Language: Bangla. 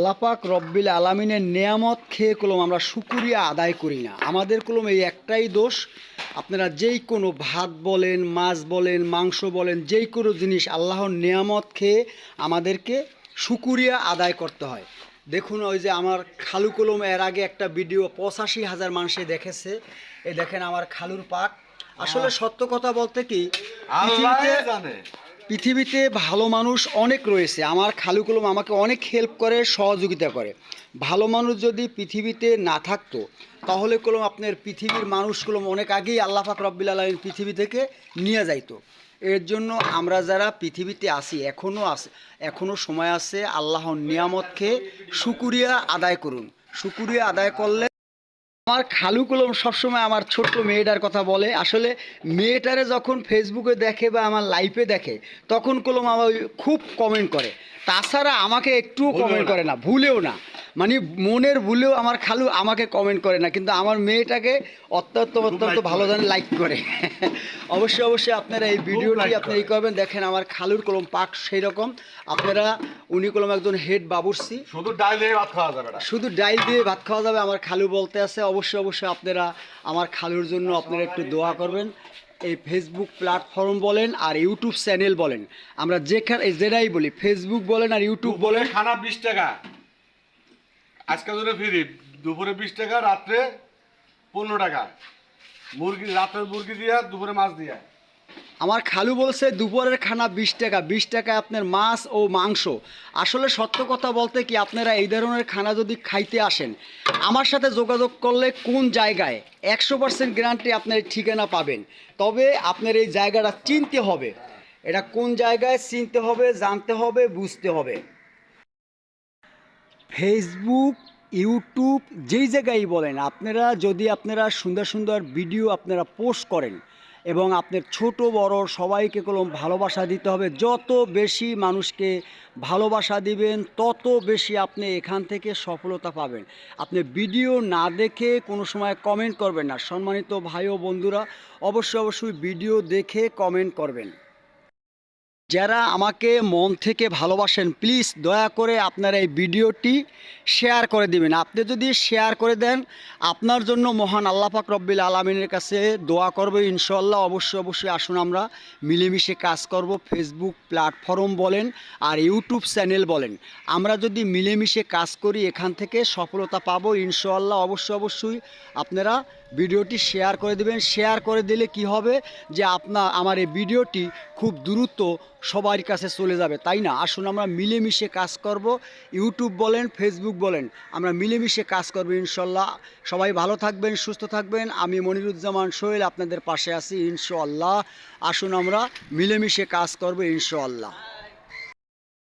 আল্লাপাক রব্বিল আলামিনের নেয়ামত খেয়ে কলম আমরা শুকুরিয়া আদায় করি না। আমাদের কলম এই একটাই দোষ। আপনারা যেই কোনো ভাত বলেন মাছ বলেন মাংস বলেন যেই কোনো জিনিস আল্লাহর নেয়ামত খেয়ে আমাদেরকে শুকুরিয়া আদায় করতে হয়। দেখুন ওই যে আমার খালু কলম এর আগে একটা ভিডিও পঁচাশি হাজার মানুষে দেখেছে। এই দেখেন আমার খালুর পাক। আসলে সত্য কথা বলতে কি পৃথিবীতে পৃথিবীতে ভালো মানুষ অনেক রয়েছে। আমার খালু কলম আমাকে অনেক হেল্প করে, সহযোগিতা করে। ভালো মানুষ যদি পৃথিবীতে না থাকতো, তাহলে কলম আপনার পৃথিবীর মানুষগুলো অনেক আগেই আল্লাহ পাক রব্বিল আলমিন পৃথিবী থেকে নিয়ে যাইতো। এর জন্য আমরা যারা পৃথিবীতে আসি এখনও আছে এখনও সময় আছে আল্লাহর নিয়ামতকে শুকুরিয়া আদায় করুন। শুকুরিয়া আদায় করলে আমার খালু কলম সবসময় আমার ছোট্ট মেয়েটার কথা বলে। আসলে মেয়েটারে যখন ফেসবুকে দেখে বা আমার লাইফে দেখে তখন কলম আমার খুব কমেন্ট করে। তাছাড়া আমাকে একটুও কমেন্ট করে না ভুলেও না। মানে মনের ভুলেও আমার খালু আমাকে কমেন্ট করে না কিন্তু আমার মেয়েটাকে অত্যন্ত অত্যন্ত ভালো জানে লাইক করে। অবশ্যই অবশ্যই আপনারা এই ভিডিওটি like আপনি এই করবেন দেখেন আমার খালুর কলম পাক সেই রকম আপনারা উনি কলম একজন হেড বাবুর্সি শুধু ডাল দিয়ে ভাত খাওয়া যাবে শুধু ডাইল দিয়ে ভাত খাওয়া যাবে আমার খালু বলতে আছে। অবশ্যই অবশ্যই আপনারা আমার খালুর জন্য আপনারা একটু দোয়া করবেন। এই ফেসবুক প্ল্যাটফর্ম বলেন আর ইউটিউব চ্যানেল বলেন। আমরা যেখানে যেটাই বলি ফেসবুক বলেন আর ইউটিউব বলেন। খানা বিশ টাকা। আজকে ধরে ফিরি, দুপুরে বিশ টাকা, রাত্রে পনেরো টাকা। মুরগি, রাতের মুরগি দিয়া, দুপুরে মাছ দিয়া। আমার খালু বলছে, দুপুরের খানা বিশ টাকা। বিশ টাকায় আপনার মাছ ও মাংস। আসলে সত্য কথা বলতে কি, আপনারা এই ধরনের খানা যদি খাইতে আসেন, আমার সাথে যোগাযোগ করলে কোন জায়গায় একশো পার্সেন্ট গ্যারান্টি আপনার ঠিকানা পাবেন? তবে আপনার এই জায়গাটা চিনতে হবে। এটা কোন জায়গায় চিনতে হবে, জানতে হবে, বুঝতে হবে। ফেসবুক ইউটিউব যেই জায়গায় বলেন, আপনারা যদি আপনারা সুন্দর সুন্দর ভিডিও আপনারা পোস্ট করেন এবং আপনার ছোট, বড় সবাইকে কলম ভালোবাসা দিতে হবে, যত বেশি মানুষকে ভালোবাসা দিবেন, তত বেশি আপনি এখান থেকে সফলতা পাবেন। আপনি ভিডিও না দেখে কোনো সময় কমেন্ট করবেন না। সম্মানিত ভাই ও বন্ধুরা, অবশ্যই অবশ্যই ভিডিও দেখে কমেন্ট করবেন। যারা আমাকে মন থেকে ভালোবাসেন প্লিজ দয়া করে আপনারা এই ভিডিওটি শেয়ার করে দিবেন। আপনি যদি শেয়ার করে দেন, আপনার জন্য মহান আল্লাহ পাক রব্বিল আলমিনের কাছে দোয়া করবে। ইনশাল্লাহ অবশ্যই অবশ্যই আসুন আমরা মিলেমিশে কাজ করব ফেসবুক প্ল্যাটফর্ম বলেন আর ইউটিউব চ্যানেল বলেন। আমরা যদি মিলেমিশে কাজ করি, এখান থেকে সফলতা পাবো। ইনশাল্লাহ অবশ্যই অবশ্যই আপনারা ভিডিওটি শেয়ার করে দেবেন। শেয়ার করে দিলে কি হবে? যে আপনার, আমার এই ভিডিওটি খুব দ্রুত সবার কাছে চলে যাবে, তাই না? আসুন আমরা মিলেমিশে কাজ করব। ইউটিউব বলেন, ফেসবুক বলেন, আমরা মিলেমিশে কাজ করব ইনশাল্লাহ। সবাই ভালো থাকবেন, সুস্থ থাকবেন। আমি মনিরুজ্জামান সোহেল আপনাদের পাশে আছি ইনশাল্লাহ। আসুন আমরা মিলেমিশে কাজ করব ইনশাল্লাহ।